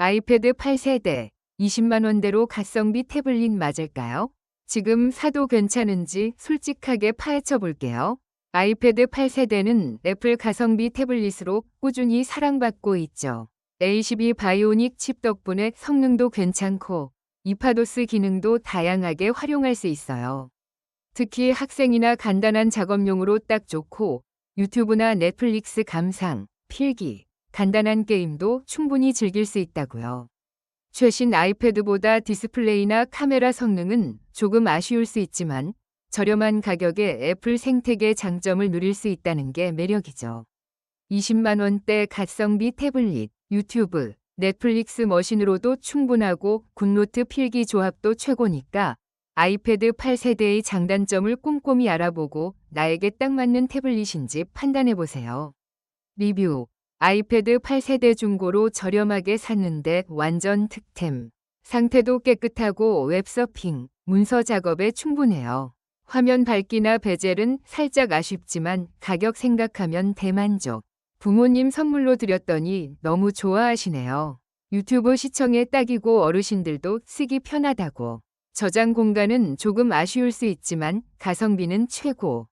아이패드 8세대 20만원대로 가성비 태블릿 맞을까요? 지금 사도 괜찮은지 솔직하게 파헤쳐 볼게요. 아이패드 8세대는 애플 가성비 태블릿으로 꾸준히 사랑받고 있죠. A12 바이오닉 칩 덕분에 성능도 괜찮고 이파도스 기능도 다양하게 활용할 수 있어요. 특히 학생이나 간단한 작업용으로 딱 좋고 유튜브나 넷플릭스 감상, 필기, 간단한 게임도 충분히 즐길 수 있다고요. 최신 아이패드보다 디스플레이나 카메라 성능은 조금 아쉬울 수 있지만 저렴한 가격에 애플 생태계 장점을 누릴 수 있다는 게 매력이죠. 20만 원대 가성비 태블릿, 유튜브, 넷플릭스 머신으로도 충분하고 굿노트 필기 조합도 최고니까 아이패드 8세대의 장단점을 꼼꼼히 알아보고 나에게 딱 맞는 태블릿인지 판단해 보세요. 리뷰 아이패드 8세대 중고로 저렴하게 샀는데 완전 특템. 상태도 깨끗하고 웹서핑, 문서 작업에 충분해요. 화면 밝기나 베젤은 살짝 아쉽지만 가격 생각하면 대만족. 부모님 선물로 드렸더니 너무 좋아하시네요. 유튜브 시청에 딱이고 어르신들도 쓰기 편하다고. 저장 공간은 조금 아쉬울 수 있지만 가성비는 최고.